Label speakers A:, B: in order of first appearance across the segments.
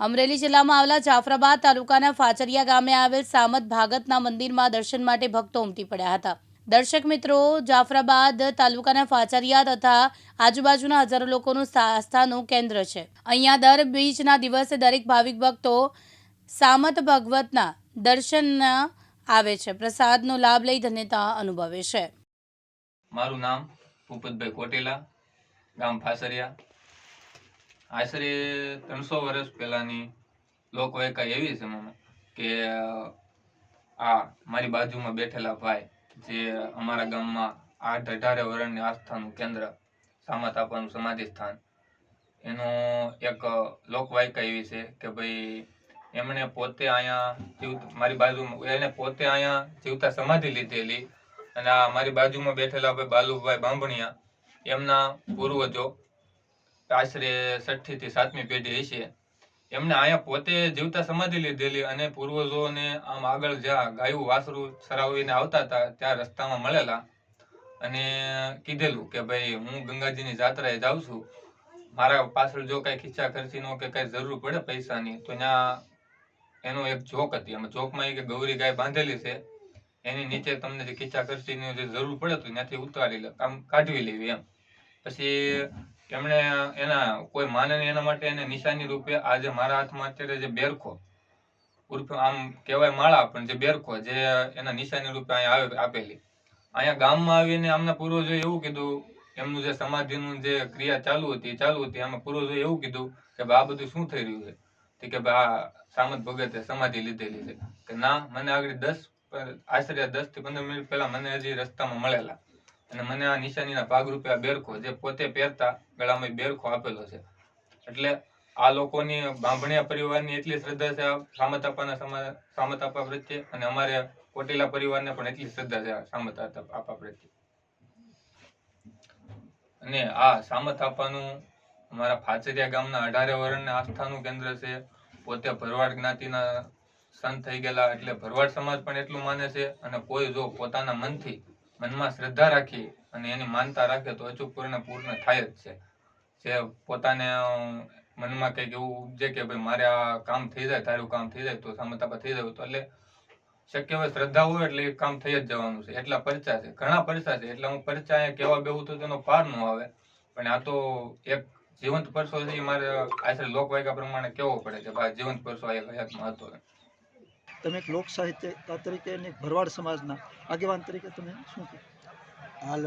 A: અમરેલી જિલ્લામાં આવેલા જાફરાબાદ તાલુકાના ફાચરિયા ગામે આવેલ સામત ભાગતના મંદિરમાં દર્શન માટે ભક્તો ઉમટી પડ્યા હતા. દર્શક મિત્રો, જાફરાબાદ તાલુકાના ફાચરિયા તથા આજુબાજુના હજારો લોકોનું આસ્થાનું કેન્દ્ર છે. અહીંયા દર બીજના દિવસે દરેક ભાવિક ભક્તો સામત ભગવતના દર્શન આવે છે. પ્રસાદનો લાભ લઈ ધન્યતા અનુભવે છે.
B: મારું નામ ભૂપતભાઈ કોટેલા, ગામ ફાસરિયા આશરે ત્રણસો વર્ષ પહેલાની લોકવાયકા એવી છે મામા કે આ મારી બાજુમાં બેઠેલા ભાઈ જે અમારા ગામમાં આઠ અઢારે વર્ષની આસ્થાનું કેન્દ્ર સામત આપવાનું સમાધિ સ્થાન એનો એક લોકવાયકા એવી છે કે ભાઈ એમણે પોતે અહીંયા જીવ, મારી બાજુમાં એને પોતે અહીંયા જીવતા સમાધિ લીધેલી અને આ મારી બાજુમાં બેઠેલા ભાઈ બાલુભાઈ બાંભણિયા, એમના પૂર્વજો આશરે છઠ્ઠી થી સાતમી પેઢી હશે. એમને અહીંયા પોતે જીવતા સમાધિ લીધેલી અને પૂર્વજોને આમ આગળ જ્યાં ગાયું, વાસરું સરાવીને આવતા હતા, ત્યાં રસ્તામાં મળેલા અને કીધેલું કે ભાઈ, હું ગંગાજીની જાત્રાએ જાઉં છું. મારા પાછળ જો કઈ ખીચા ખર્ચીનો કે કઈ જરૂર પડે પૈસાની, તો ત્યાં એનો એક જોક હતી. એમાં જોકમાં એક ગૌરી ગાય બાંધેલી છે. એની નીચે તમને જે ખીચા ખર્ચીની જે જરૂર પડે તો ત્યાંથી ઉતારી લે આમ કાઢવી લેવી એમ. પછી એમણે એના, કોઈ માને એના માટે એને નિશાની રૂપે આજે મારા હાથમાં અત્યારે જે બેરખો, ઉર્ફે આમ કહેવાય માળા, પણ જે બેરખો જે એના નિશાની રૂપે અહીંયા આપેલી. અહીંયા ગામમાં આવીને આમના પૂર્વજોએ એવું કીધું, એમનું જે સમાધિનું જે ક્રિયા ચાલુ હતી ચાલુ હતી, આમાં પૂર્વજોએ એવું કીધું કે આ બધું શું થઈ રહ્યું છે? કે આ સામત ભગતે સમાધિ લીધેલી છે. કે ના, મને આગળ દસ, આશરે દસથી પંદર મિનિટ પહેલા મને હજી રસ્તામાં મળેલા. અને મને આ નિશાનીના ભાગરૂપે આ બેરખો જે પોતે પહેરતા ગળામાં બેરખો આપેલો છે. એટલે આ લોકોની બાંભણિયા પરિવારની એટલી શ્રદ્ધા છે સામતાપાના સામત આપવાના સમા- સામત આપવા પ્રત્યે અને અમારે કોટેલા પરિવારને પણ એટલી શ્રદ્ધા છે આ સામત આપવા આપવા પ્રત્યે. અને આ સામતાપાનું અમારા ફાચરિયા ગામના અઢારે વર્ણને આસ્થાનું કેન્દ્ર છે. પોતે ભરવાડ જ્ઞાતિના સંત થઈ ગયેલા એટલે ભરવાડ સમાજ પણ એટલું માને છે અને કોઈ જો પોતાના મનથી મનમાં શ્રદ્ધા રાખી અને એની માનતા રાખે તો અચૂક પૂર્ણ પૂર્ણ થાય જ છે. જે પોતાને મનમાં કંઈક એવું ઉપજે કે ભાઈ મારે આ કામ થઈ જાય, તારું કામ થઈ જાય, તો સામતાપા થઈ જાય તો એટલે શક્ય હોય શ્રદ્ધા હોય એટલે એ કામ થઈ જ જવાનું છે. એટલા પરચા છે. ઘણા પરચા છે. એટલે હું પરચા અહીંયા કહેવા બેહું તો તેનો પાર ન આવે. પણ આ તો એક જીવંત પરસો છે. મારે આશરે લોકવાયકા પ્રમાણે કેવો પડે છે ભાઈ જીવંત પરસો આ એક હયાતમાં હતો
C: તમે એક લોક સાહિત્યકાર તરીકે અને ભરવાડ સમાજના આગેવાન તરીકે તમે શું કહો?
D: હાલ,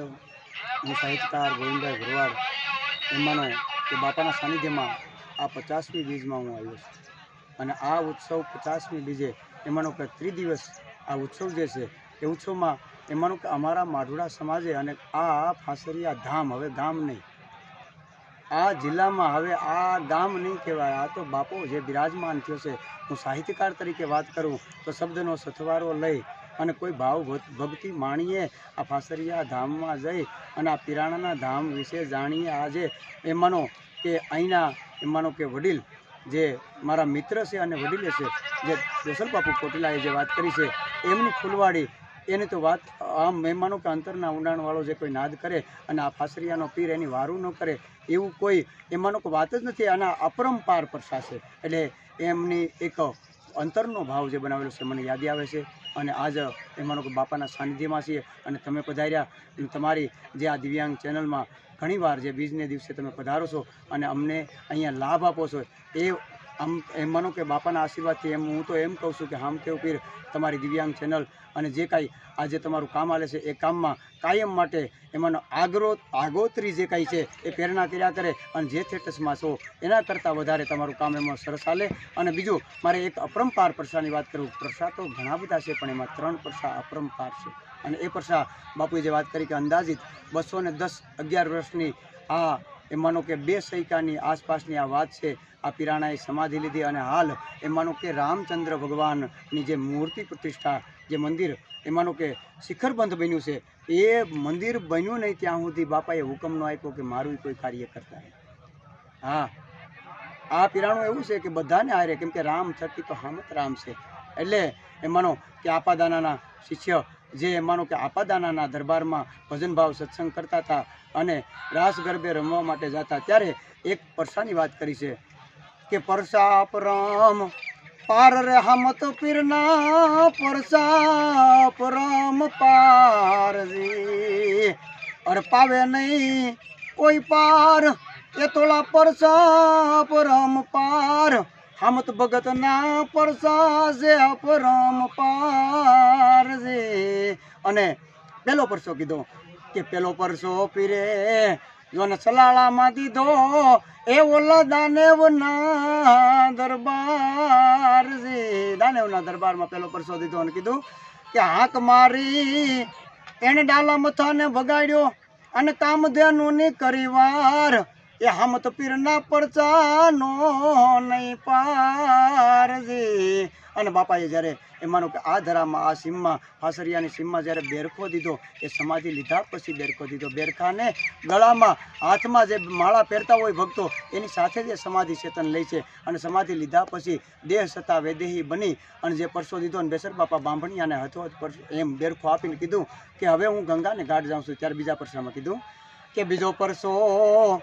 D: હું સાહિત્યકાર ગોવિંદભાઈ ભરવાડ. એમાંનો કે બાપાના સાનિધ્યમાં આ પચાસમી બીજમાં હું આવ્યો છું. અને આ ઉત્સવ પચાસમી બીજે એમાંનો કે ત્રિદિવસ આ ઉત્સવ જે છે, એ ઉત્સવમાં એમાંનું કે અમારા માઢુડા સમાજે અને આ ફાંસરિયા ધામ, હવે ગામ નહીં આ જિલ્લામાં હવે આ ગામ નહીં કહેવાય, આ તો બાપો જે બિરાજમાન થયો છે, હું સાહિત્યકાર તરીકે વાત કરું, તો શબ્દનો સથવારો લઈ અને કોઈ ભાવ ભક્તિ માણીએ, આ ફાસરિયા ધામમાં જઈ અને આ પિરાણાના ધામ વિશે જાણીએ આજે. એમાંનો કે અહીંના, એમાંનો કે વડીલ જે મારા મિત્ર છે અને વડીલે છે, જે દોસલ બાપુ કોટેલાએ જે વાત કરી છે, એમની ફૂલવાડી એની તો વાત આમ મહેમાનો કે અંતરના ઊંડાણવાળો જે કોઈ નાદ કરે અને આ ફાસરિયાનો પીર એની વારું ન કરે, એવું કોઈ એમાંનો કોઈ વાત જ નથી. આના અપરંપાર પ્રશા છે એટલે એમની એક અંતરનો ભાવ જે બનાવેલો છે, મને યાદી આવે છે. અને આજ એમાંનો બાપાના સાનિધ્યમાં છીએ. અને તમે પધાર્યા. તમારી જે આ દિવ્યાંગ ચેનલમાં ઘણીવાર જે બીજને દિવસે તમે પધારો છો અને અમને અહીંયા લાભ આપો છો, એ આમ એમ માનો કે બાપાના આશીર્વાદથી એમ હું તો એમ કહું છું કે હામ તેવ પીર તમારી દિવ્યાંગ ચેનલ અને જે કાંઈ આજે તમારું કામ આલે છે એ કામમાં કાયમ માટે એમાંનો આગરો આગોતરી જે કાંઈ છે એ પ્રેરણા કર્યા કરે અને જે થેટસમાં છો એના કરતાં વધારે તમારું કામ એમાં સરસ ચાલે અને બીજું, મારે એક અપરંપાર પ્રસાની વાત કરું. પ્રસા તો ઘણા બધા છે, પણ એમાં ત્રણ પ્રસા અપરંપાર છે. અને એ પ્રસા બાપુએ જે વાત કરી કે અંદાજિત બસો ને દસ અગિયાર વર્ષની આ એ માનો કે બે સૈકાની આસપાસની આ વાત છે. આ પિરાણાએ સમાધિ લીધી અને હાલ એમ માનો કે રામચંદ્ર ભગવાનની જે મૂર્તિ પ્રતિષ્ઠા, જે મંદિર એમાંનું કે શિખરબંધ બન્યું છે. એ મંદિર બન્યું નહીં ત્યાં સુધી બાપાએ હુકમ ન આપ્યો કે મારું કોઈ કાર્ય કરતા નહીં. હા. આ પિરાણું એવું છે કે બધાને હારે, કેમ કે રામ થકી તો હામત રામ છે. એટલે એમ માનો કે આપાદાનાના શિષ્ય જે માનો કે આપાદાનાના દરબારમાં ભજન ભાવ સત્સંગ કરતા હતા અને રાસ ગરબે રમવા માટે જતા, ત્યારે એક પરસાની વાત કરી છે કે પરસાપ રામ પાર રે હમત પીરના પરસાપ રામ પારજી અર પાવે નહીં કોઈ પાર, એ તોલા પરસાપ રામ પાર હમત ભગત ના પરસા અપરમ પારજે અને પેલો પરસો કીધો કે પેલો પરસો પીરે, જોને સલાળામાં દીધો, એ ઓલા દાનેવના દરબાર છે દાનેવના દરબારમાં પેલો પરસો દીધો અને કીધું કે હાક મારી, એને ડાલા મથાને ભગાડ્યો અને કામધેનુની કરી વાર. એ હમત પીરના પરચાનો નહીં પારજી. અને બાપાએ જ્યારે એ માનો કે આ ધરામાં, આ સીમમાં ફાસરિયાની સીમમાં જ્યારે બેરખો દીધો, એ સમાધિ લીધા પછી બેરખો દીધો. બેરખાને ગળામાં હાથમાં જે માળા પહેરતા હોય ભક્તો, એની સાથે જે સમાધિ ચેતન લે છે. અને સમાધિ લીધા પછી દેહ સતા વેદેહી બની. અને જે પરસો દીધો અને બેસર બાપા બાંભણિયાને હતો એમ બેરખો આપીને કીધું કે હવે હું ગંગાને ગાઢ જાઉં છું. ત્યારે બીજા પરસામાં કીધું કે બીજો પરસો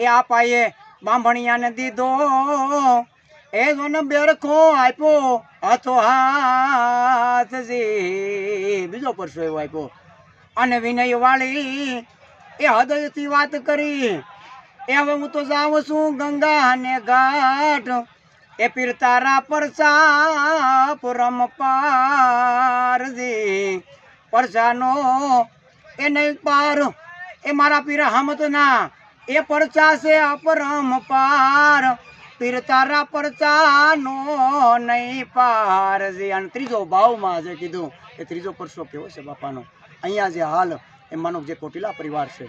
D: એ આપાએ બાંભણિયાને દીધો. એ જોને બેરખો આપ્યો, હાથો હાથજી બીજો પરસો એવો આપ્યો. અને વિનય વાળી એ હૃદયથી વાત કરી. એ હવે હું તો જાઉં છું ગંગા અને ઘાટ. એ પીર તારા પરસા પરમ પારજી પરસાનો એ નહીં પાર. એ મારા પીર હમતના એ પરચા છે અપરમ પાર. પીર તારા પરચાનો નહીં પાર. જે અને ત્રીજો ભાવમાં જે કીધું, એ ત્રીજો પરસો કેવો છે બાપાનો? અહીંયા જે હાલ, એમાંનો જે કોટીલા પરિવાર છે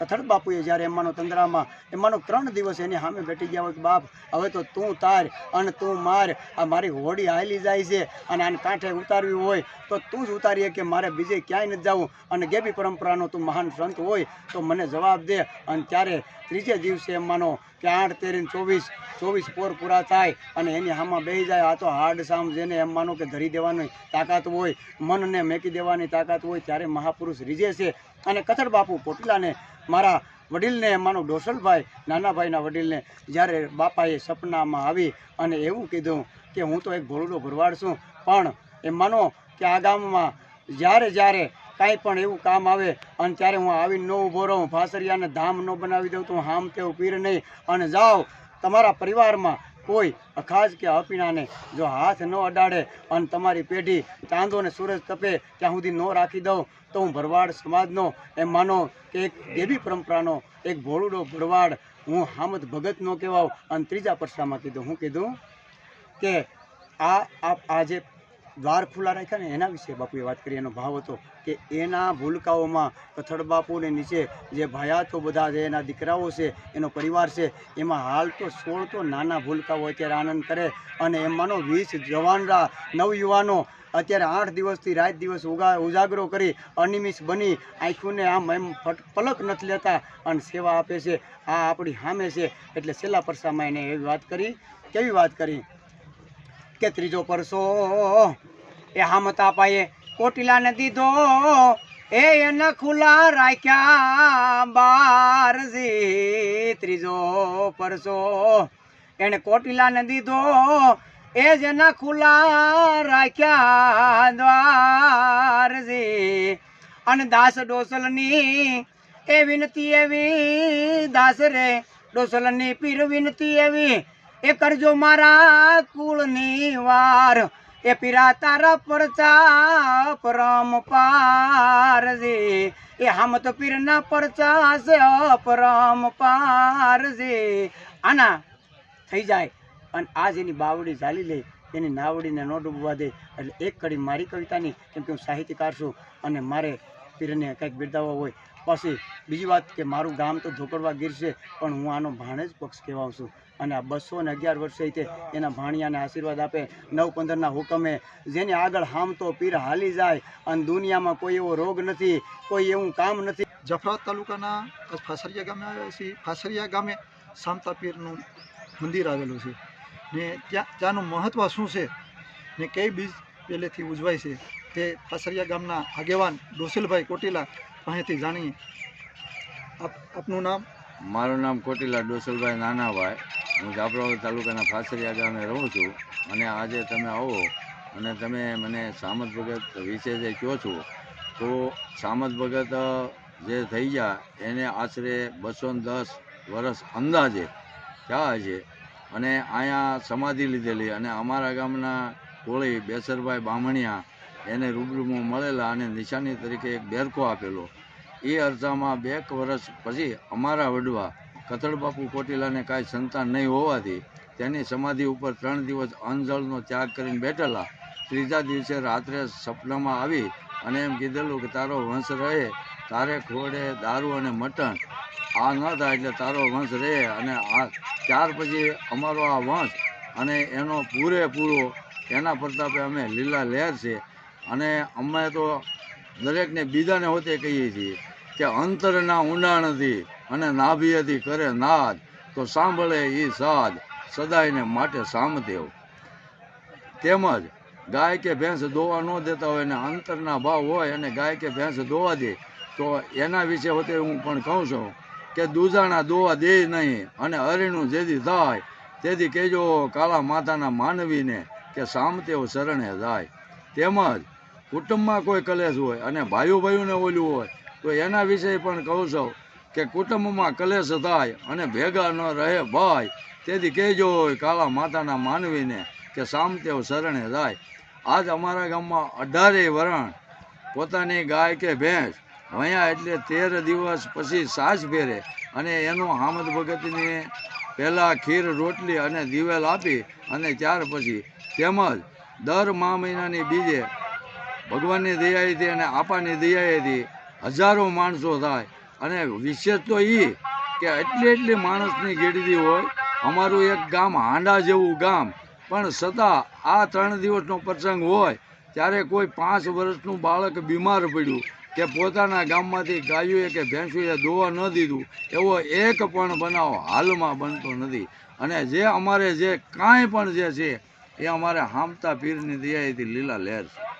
D: કથળ બાપુએ જ્યારે એમાંનો તંદ્રામાં એમાંનો ત્રણ દિવસ એની સામે બેઠી ગયા હોય બાપ, હવે તો તું તાર અને તું માર. આ મારી હોડી હાલી જાય છે અને આને કાંઠે ઉતારવી હોય તો તું જ ઉતારીએ કે મારે બીજે ક્યાંય નથી જવું. અને ગેબી પરંપરાનો તું મહાન સંત હોય તો મને જવાબ દે. અને ત્યારે ત્રીજે દિવસે એમ માનો કે આઠ તેરીને ચોવીસ ચોવીસ પોર પૂરા થાય અને એની હામાં બેસી જાય. આ તો હાર્ડ સામ જેને એમ માનો કે ધરી દેવાની તાકાત હોય, મનને મેકી દેવાની તાકાત હોય, ત્યારે મહાપુરુષ રીજે છે. અને કથળ બાપુ પોટલાને મારા વડીલને માનો ડોસલભાઈ નાના વડીલને જ્યારે બાપાએ સપનામાં આવી અને એવું કીધું કે હું તો એક ભોળુડો ભરવાડ છું, પણ એમ માનો કે આ ગામમાં જ્યારે જ્યારે કાંઈ પણ એવું કામ આવે અને ત્યારે હું આવીને ન ઊભો રહું ફાસરિયાને ધામ ન બનાવી દઉં, તો હું હામ તેવું પીર નહીં. અને જાઓ, તમારા પરિવારમાં કોઈ અખાજ કે અપીણાને જો હાથ ન અડાડે અને તમારી પેઢી ચાંદો ને સૂરજ તપે ત્યાં સુધી ન રાખી દઉં, તો હું ભરવાડ સમાજનો એમ માનો કે એક દેવી પરંપરાનો એક ભોળુડો ભરવાડ હું હામદ ભગતનો કહેવાઉં અને ત્રીજા પરસામાં કીધું. હું કીધું કે આ આ જે દ્વાર ખુલ્લા રાખ્યા ને એના વિશે બાપુએ વાત કરી. એનો ભાવ હતો કે એના ભૂલકાઓમાં કથળ બાપુને નીચે જે ભયાતો બધા છે, એના દીકરાઓ છે, એનો પરિવાર છે, એમાં હાલ તો સોળ તો નાના ભૂલકાઓ અત્યારે આનંદ કરે અને એમાંનો વીસ જવાનરા નવયુવાનો અત્યારે આઠ દિવસથી રાત દિવસ ઉગા ઉજાગરો કરી અનિમિષ બની આંખોને આમ એમ પલક નથી લેતા અને સેવા આપે છે. આ આપણી સામે છે. એટલે છેલ્લા પરસામાં એને એવી વાત કરી. કેવી વાત કરી? કે ત્રીજો પરસો. એ હામતા પાયે કોટિલાને દીધો. એ એને ખુલ્લા રાખ્યા. બારજી ત્રીજો પરસો. એને કોટિલાને દીધો. એ જેના ખુલ્લા રાખ્યા. દ્વારજી અને દાસ ડોસલની એ વિનતી એવી. દાસ રે ડોસલની પીર વિનતી એવી. એ કરજો મારા કુળની વાર. એ પીરા તારા પરચા પરમ પારજી. એ હામત પીરના પરચા છે અપરમ પારજી. આના થઈ જાય. અને આજ એની બાવડી ઝાલી લે. એની નાવડીને ન ડૂબવા દે. એટલે એક કડી મારી કવિતાની કેમ કે હું સાહિત્યકાર છું અને મારે પીરને કંઈક બિરદાવવા હોય. પછી બીજી વાત કે મારું ગામ તો ધોકડવા ગીર છે, પણ હું આનો ભાણેજ પક્ષ કહેવાઉં છું. અને આ બસો ને અગિયાર વર્ષે તે એના ભાણિયાને આશીર્વાદ આપે. નવ પંદરના હુકમે જેની આગળ હામ તો પીર હાલી જાય. અને દુનિયામાં કોઈ એવો રોગ નથી, કોઈ એવું કામ નથી.
C: જફરાત તાલુકાના ફાસરિયા ગામે આવ્યા છીએ ફાસરિયા ગામે સામતા પીરનું મંદિર આવેલું છે. ને ત્યાં, ત્યાંનું મહત્ત્વ શું છે? ને કઈ બીજ પહેલેથી ઉજવાય છે? તે પાસરિયા ગામના આગેવાન ડોસીલભાઈ કોટીલા પાસેથી જાણીએ. આપ, આપનું નામ?
E: મારું નામ કોટીલા ડોસલભાઈ નાનાભાઈ. હું જાફરાબાદ તાલુકાના ફાસરિયા ગામે રહું છું અને આજે તમે આવો અને તમે મને સામત ભગત વિશે જે કહો છો, તો સામત ભગત જે થઈ ગયા, એને આશરે બસો દસ વર્ષ અંદાજે થયા છે અને અહીંયા સમાધિ લીધેલી અને અમારા ગામના કોળી બેસરભાઈ બામણિયા એને રૂબરૂમાં મળેલા અને નિશાની તરીકે એક બેરકો આપેલો. એ અરસામાં બે વર્ષ પછી અમારા વડવા કથળબાપુ કોટીલાને કાંઈ સંતાન નહીં હોવાથી તેની સમાધિ ઉપર ત્રણ દિવસ અંજળનો ત્યાગ કરીને બેઠેલા. ત્રીજા દિવસે રાત્રે સપનામાં આવી અને એમ કીધેલું કે તારો વંશ રહે, તારે ખોડે દારૂ અને મટન. આ ન થાય એટલે તારો વંશ રહે અને આ ત્યાર પછી અમારો આ વંશ અને એનો પૂરેપૂરો, એના પ્રતાપે અમે લીલા લહેર છે. અને અમે તો દરેકને બીજાને હોતે કહીએ છીએ કે અંતરના ઊંડાણથી અને નાભીએથી કરે નાદ. તો સાંભળે એ સાદ સદાયને માટે સામદેવ. તેમજ ગાય કે ભેંસ દોવા ન દેતા હોય અને અંતરના ભાવ હોય અને ગાય કે ભેંસ દોવા દે, તો એના વિશે હોતે હું પણ કહું છું કે દૂધાણા દોવા દે નહીં અને હરિણું જેથી થાય તેથી કહેજો કાળા માતાના માનવીને કે સામતેવ શરણે જાય. તેમજ કુટુંબમાં કોઈ કલેશ હોય અને ભાઈઓ ભાઈઓને ઓલું હોય, તો એના વિશે પણ કહું છું કે કુટુંબમાં કલેશ થાય અને ભેગા ન રહે ભાઈ, તેથી કહેજો કાળા માતાના માનવીને કે સામતેવ શરણે જાય. આજ અમારા ગામમાં અઢારેય વરણ, પોતાની ગાય કે ભેંસ, વયા એટલે તેર દિવસ પછી સાસ ફેરે અને એનો હામદ ભગતની પહેલાં ખીર, રોટલી અને દિવેલ આપી અને ત્યાર પછી તેમજ દર મા મહિનાની બીજે ભગવાનની દયાએથી અને આપાની દયાએથી હજારો માણસો થાય. અને વિશેષ તો એ કે એટલી એટલી માણસની ગેડી હોય, અમારું એક ગામ હાંડા જેવું ગામ, પણ છતાં આ ત્રણ દિવસનો પ્રસંગ હોય, ત્યારે કોઈ પાંચ વર્ષનું બાળક બીમાર પડ્યું કે પોતાના ગામમાંથી ગાયોએ કે ભેંસોએ દોવા ન દીધું, એવો એક પણ બનાવ હાલમાં બનતો નથી. અને જે અમારે જે કાંઈ પણ જે છે, એ અમારે હામતા પીરની દયાએથી લીલા લહેર છે.